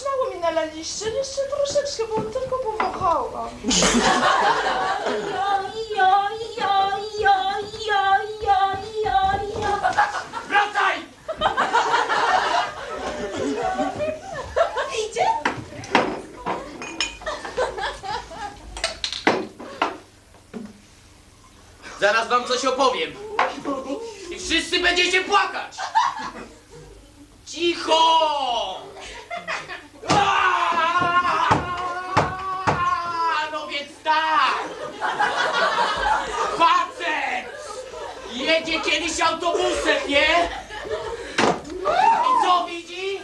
śmiało mi nalaliście, jeszcze troszeczkę, bo tylko powąchałam. Wracaj! Idzie? Zaraz wam coś opowiem. I wszyscy będziecie płakać. Cicho! Kiedyś autobusem, nie? I co widzi?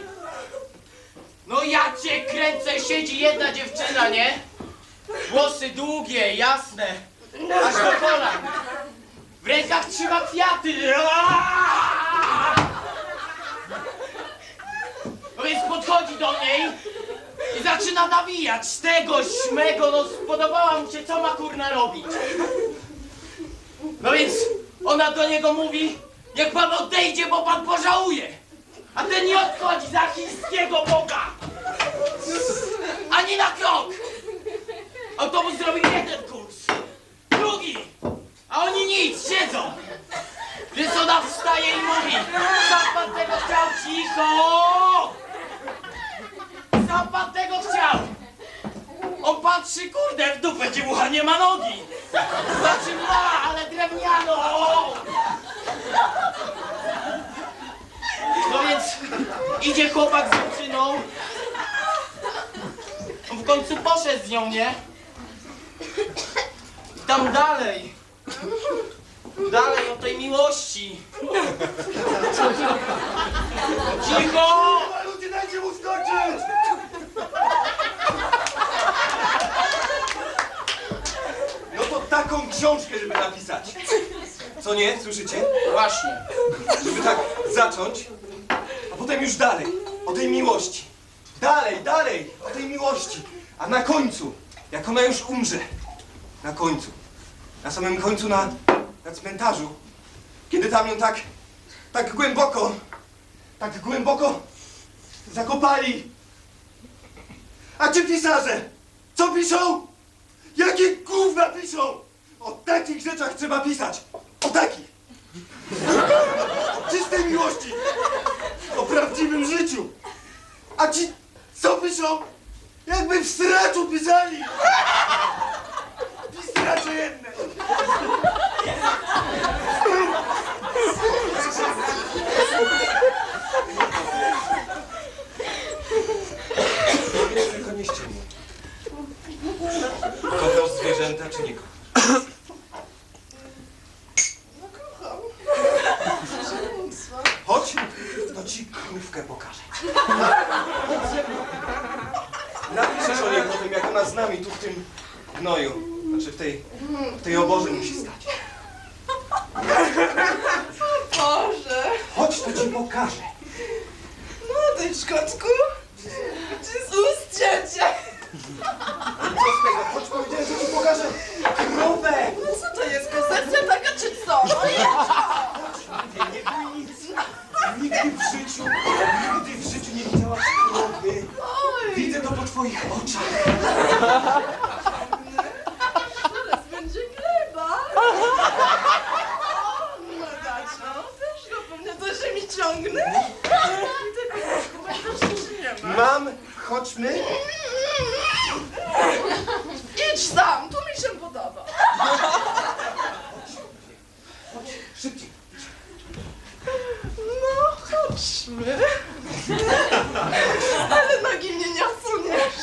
No ja cię kręcę, siedzi jedna dziewczyna, nie? Włosy długie, jasne, aż do kolan. W rękach trzyma kwiaty. No więc podchodzi do niej i zaczyna nawijać z tego, śmego, no spodobała mu się, co ma kurna robić. No więc ona do niego mówi, niech pan odejdzie, bo pan pożałuje. A ten nie odchodzi za chińskiego Boga. Ani na krok. Autobus zrobił jeden kurs, drugi, a oni nic, siedzą. Więc ona wstaje i mówi, sam pan tego chciał, cicho! Sam pan tego chciał! On patrzy, kurde, w dupę dziewucha nie ma nogi! Znaczy ma, ale drewnianą! No więc idzie chłopak z dziewczyną. W końcu poszedł z nią, nie? Tam dalej. Dalej o tej miłości. Cicho! Ludzie, dajcie mu skoczyć! No to taką książkę, żeby napisać. Co nie? Słyszycie? Właśnie. Żeby tak zacząć, a potem już dalej. O tej miłości. Dalej, dalej, o tej miłości. A na końcu, jak ona już umrze, na końcu, na samym końcu na, na cmentarzu, kiedy tam ją tak, tak głęboko, tak głęboko zakopali. A ci pisarze, co piszą? Jakie gówna piszą? O takich rzeczach trzeba pisać. O takich. O czystej miłości. O prawdziwym życiu. A ci co piszą? Jakby w sraczu pisali. Pisracze jedne. Tylko nie ściemnie. Kochał zwierzęta czy nie kochał? No kocham. Chodź, to ci krówkę pokażę. Napiszesz o niej potem, jak ona z nami tu w tym gnoju, znaczy w tej, w tej oborze musi stać. Boże, Chodź, to ci pokażę. młodyczkotku, czy z ust ciecie? Ale co z tego? Chodź, powiedziałem, że ci pokażę krowę. No co to jest, koncepcja taka czy co? No nie. Nie, bój nic. Nigdy w życiu, nigdy w życiu nie widziałaś krowy. Widzę to po twoich oczach. zaraz będzie gleba. O, no Daczo, też go pewnie to się mi ciągnę. I tego chyba też nie ma. Mam, chodźmy. Idź sam, tu mi się podoba. Chodź, szybciej. No, chodźmy. Ale nogi mnie nie osuniesz.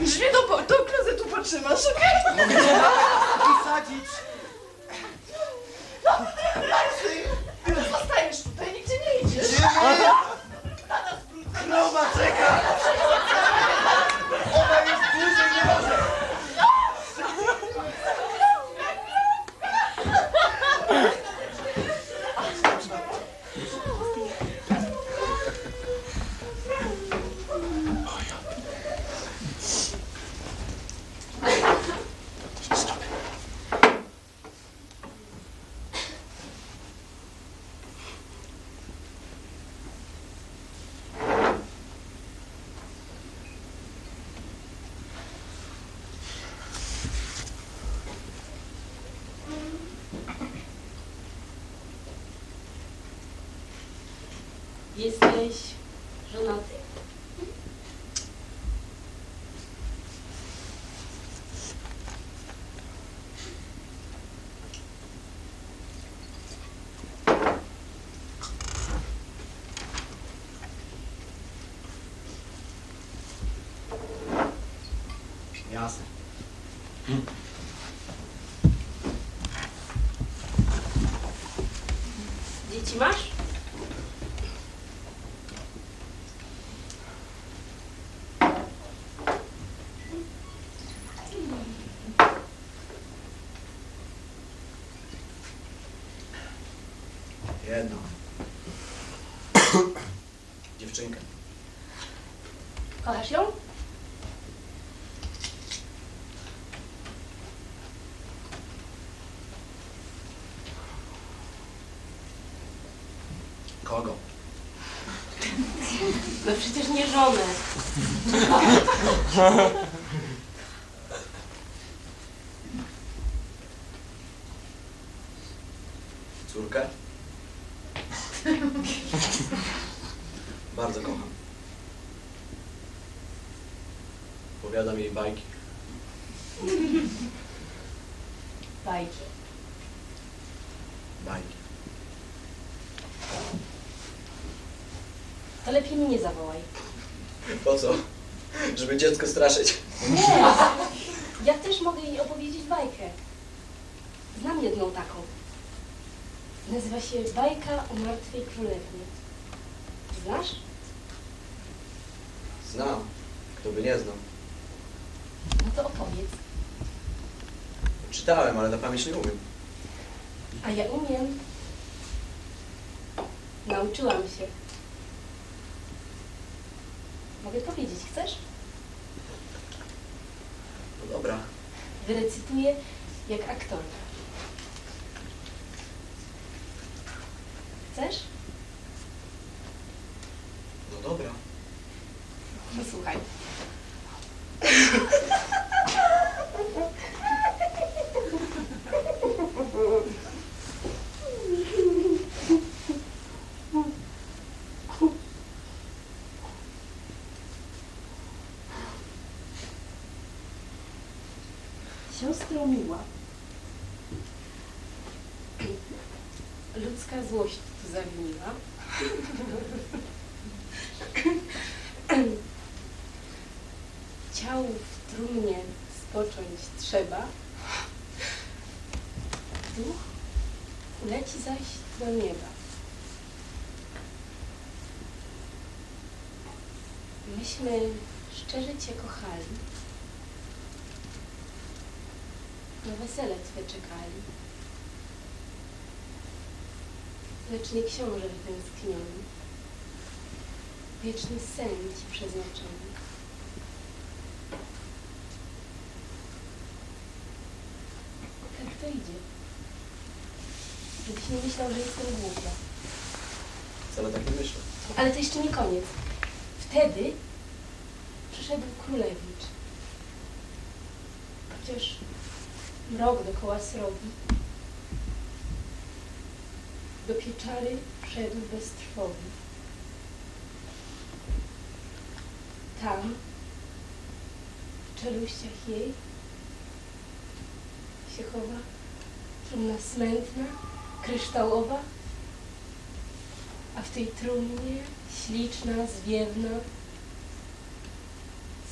Drzwi do, po- do klozetu potrzymasz, okej? Wysadzić. Ty zostajesz tutaj, nigdzie nie idziesz. Krowa czeka. Ona jest dłużej nie może. Jesteś żonaty? Jedno. Dziewczynkę. Kochasz ją? Kogo? No przecież nie żonę. Córkę? Bardzo kocham. Powiadam jej bajki. Bajki. Bajki. To lepiej mnie zawołaj. Po co? Żeby dziecko straszyć. Nie! Ja też mogę jej opowiedzieć bajkę. Znam jedną taką. Nazywa się Bajka o Martwej Królewnie. Znasz? Znam. Kto by nie znał. No to opowiedz. Czytałem, ale na pamięć nie umiem. A ja umiem. Nauczyłam się. Mogę powiedzieć, chcesz? No dobra. Wyrecytuję jak aktorka. Chcesz? No dobra. Posłuchaj. Siostro miła. Złość tu zawiniła. Ciał w trumnie spocząć trzeba. Duch uleci zaś do nieba. Myśmy szczerze Cię kochali. Na wesele Twe czekali. Lecz nie książę wytęskniony. Wieczny sen Ci przeznaczony. Tak to idzie. Żebyś nie myślał, że jestem głupia. Wcale tak nie myślę. Ale to jeszcze nie koniec. Wtedy przyszedł królewicz. Chociaż mrok dokoła srogi. Do pieczary wszedł bez trwogi. Tam, w czeluściach jej, się chowa trumna smętna, kryształowa, a w tej trumnie śliczna, zwiewna,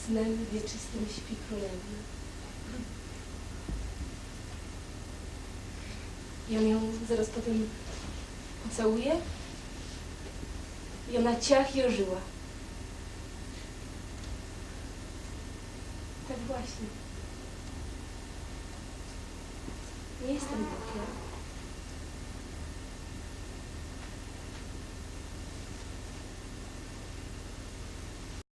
snem wieczystym śpi królewna. Ja ją zaraz potem pocałuję i ona ciach i ożyła. Tak właśnie. Nie jestem głupia.